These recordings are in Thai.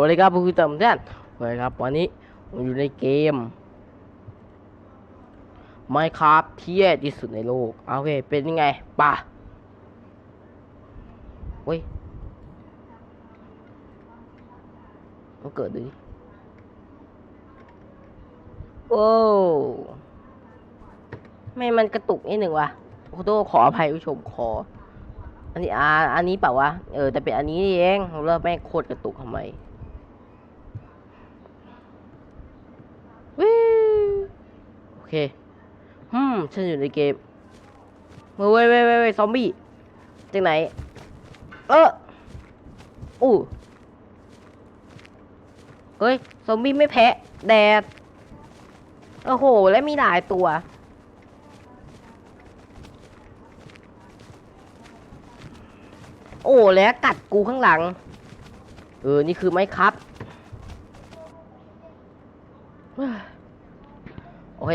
วัสดีครับผู้ชมทุกท่านสวัสดีครับวันนี้ผมอยู่ในเกม Minecraft ที่แย่ที่สุดในโลกเอาโอเคเป็นยังไงป่ะเว้ยต้องเกิดดูดิโอ้ไม่มันกระตุกนิดหนึ่งวะขอโทษขออภัยผู้ชมขออันนี้อ่าอันนี้เปล่าวะ เออ แต่เป็นอันนี้เอง เริ่มแม่งโคตรกระตุกทำไมวิวโอ เคฮึมฉันอยู่ในเกมเว้ยเว้ยเว้ยเว้ยซอมบี้จากไหน เอออู้เฮ้ย ซอมบี้ไม่แพ้ แดด โอ้โห และมีหลายตัว โอ้ แล้วกัดกูข้างหลัง เออ นี่คือไม้ครับ โอ เค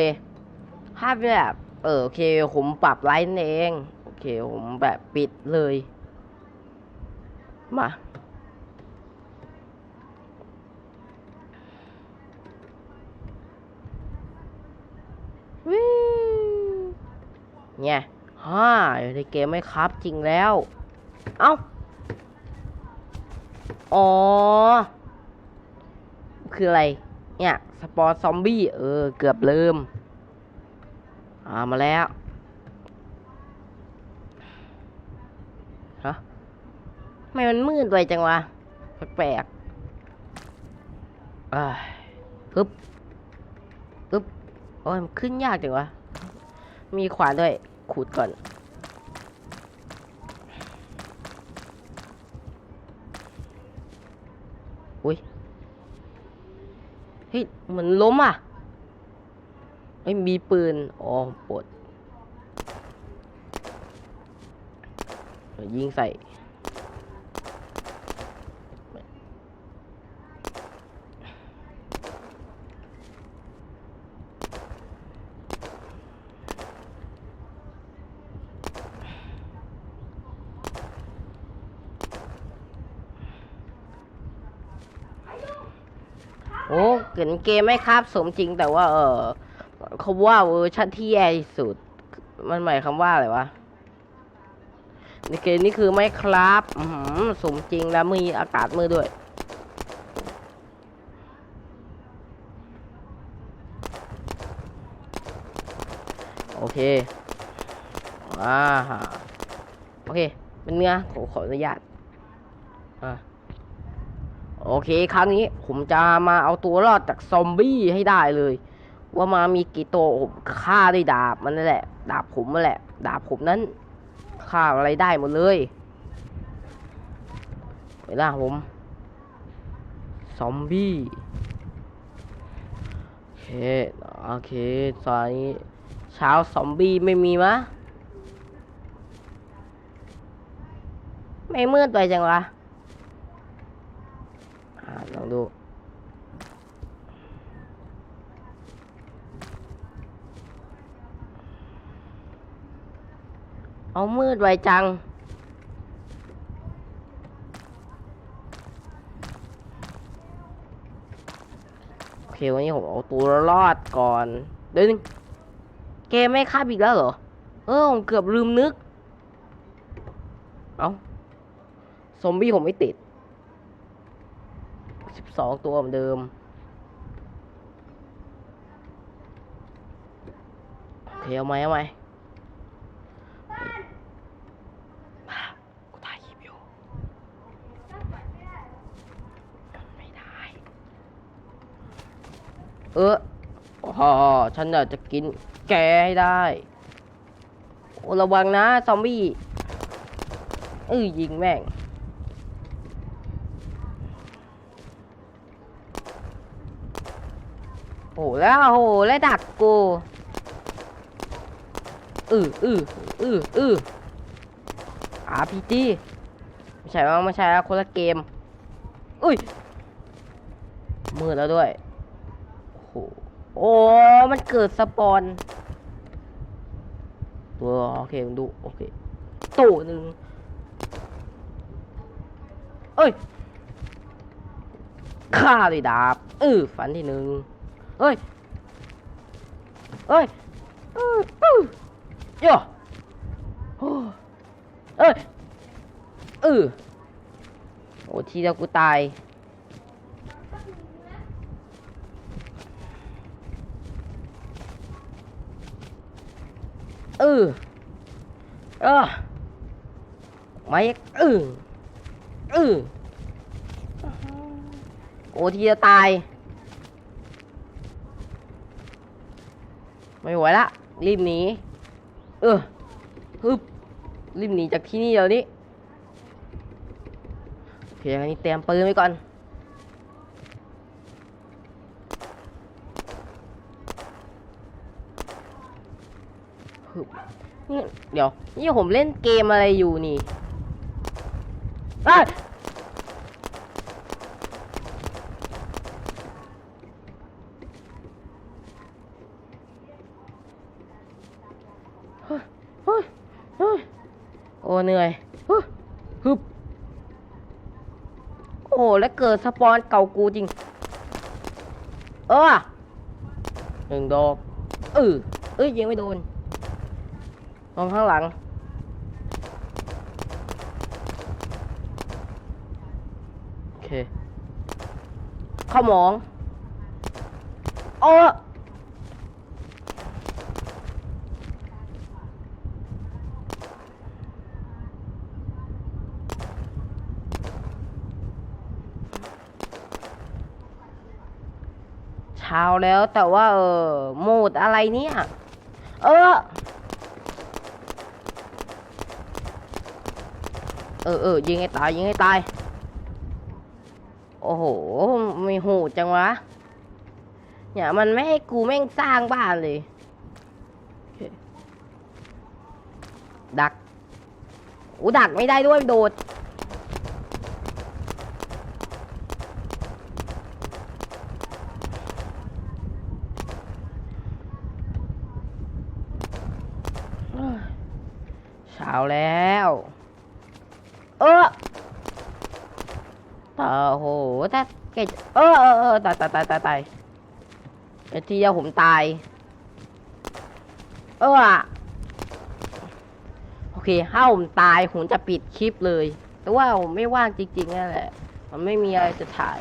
ภาพแบบเออโอเคผมปรับไลท์เอง โอเคผมแบบปิดเลย มาวิเนี่ยฮ่าอยู่ในเกมไหมครับจริงแล้ว เอ้า อ๋อ คืออะไร เนี่ยสปอร์ซอมบี้เออเกือบลืมอ่ามาแล้วฮะทำไมมันมืดไปจังวะแปลกๆอ่าฮึบฮึบโอ้ยมันขึ้นยากจังวะมีขวานด้วยขูดก่อน เฮ้ยเหมือนล้มอะไอ้มีปืนอ๋อปดยิงใส่ โอ้เกินเกมไหมครับสมจริง แต่ว่า เออเขาว่าเวอร์ชันที่แย่ที่สุด มันหมายคำว่าอะไรวะในเกมนี้คือไม่ครับสมจริงแล้วมีอากาศมือด้วยโอเคอ่าโอเค เป็นเนื้อผมขออนุญาตอ่า โอเค ครั้งนี้ผมจะมาเอาตัวรอดจากซอมบี้ให้ได้เลย ว่ามามีกี่ตัวผมฆ่าด้วยดาบมันนั่นแหละ ดาบผมนั่นแหละ ดาบผมนั้นฆ่าอะไรได้หมดเลยเวลาผมซอมบี้โอเคโอเคตอนนี้เช้าซอมบี้ไม่มีมะไม่มืดไปจังวะ ลองดู เอามืดไวจัง โอเค วันนี้ผมเอาตัวรอดก่อน เดี๋ยวนึงเกมไม่คาบอีกแล้วเหรอ เออ ผมเกือบลืมนึก เอาซอมบี้ผมไม่ติด สองตัวเหมือนเดิม โอเคเอาไหมเอาไหมกูถ่ายคลิปอยู่ ไม่ได้ เอออ๋อฉันอยากจะกินแกให้ได้ระวังนะ ซอมบี้เออยิงแม่ง โอ้แล้วโอ้แล้วดักกูอืออืออืออือ RPG ไม่ใช่ว่าไม่ใช่คนละเกม อุ้ยมืดแล้วด้วย โห โอ้ มันเกิดสปอนตัวโอเคดู โอเคตัวหนึ่งเอ้ยฆ่าด้วยดาบเออฟันที่หนึ่ง เอ้ยเอ้ยเออเออย่โอ้เอ้ยเออโอ้ทีเดียวกูตายเออเออไม่เออเออโอ้ทีจะตาย ไม่ไหวละ รีบหนี เออฮึบรีบหนีจากที่นี่เดี๋ยวนี้ โอเคอันนี้เตรียมปืนไว้ก่อนฮึบนี่ เดี๋ยว นี่ผมเล่นเกมอะไรอยู่นี่เอ้ยเฮ้ยเฮ้ยเฮ้ย โอ้เหนื่อยฮึบโอ้แล้วเกิดสปอนเก่ากูจริง เออหนึ่งดอกเออเอ้ยยิงไม่โดนมองข้างหลัง โอเค เข้ามอง โอ้ เช้าแล้วแต่ว่าเออโหมดอะไรเนี่ย เออ เออเออยิงให้ตายยิงให้ตาย โอ้โหไม่โหดจังวะ เนี่ยมันไม่ให้กูแม่งสร้างบ้านเลย ดักอูดักไม่ได้ด้วยโดด เอ้ยเช้า แล้ว เออต่อโหถ้าแกจเออเออเออตายตายตายตายตายทีเดียวผมตาย เออโอเคถ้าผมตายผมจะปิดคลิปเลย แต่ว่าผมไม่ว่างจริงๆนั่นแหละ มันไม่มีอะไรจะถ่าย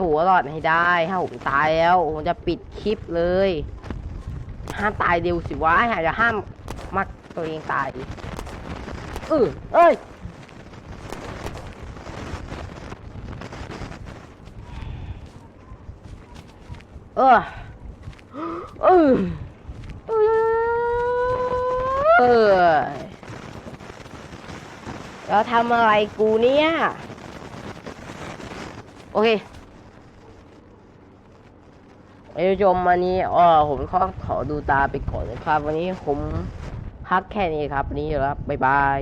ตัวรอดให้ได้ถ้าผมตายแล้วผมจะปิดคลิปเลย ห้ามตายเร็วสิวะอาจจะห้าม มักตัวเองตายเออเอ้ยเออเออเออแล้วทำอะไรกูเนี่ย โอเคท่านผู้ชมวันนี้เออผมขอขอดูตาไปก่อนนะครับ วันนี้ผม พักแค่นี้ครับ นี้แล้วบ๊ายบาย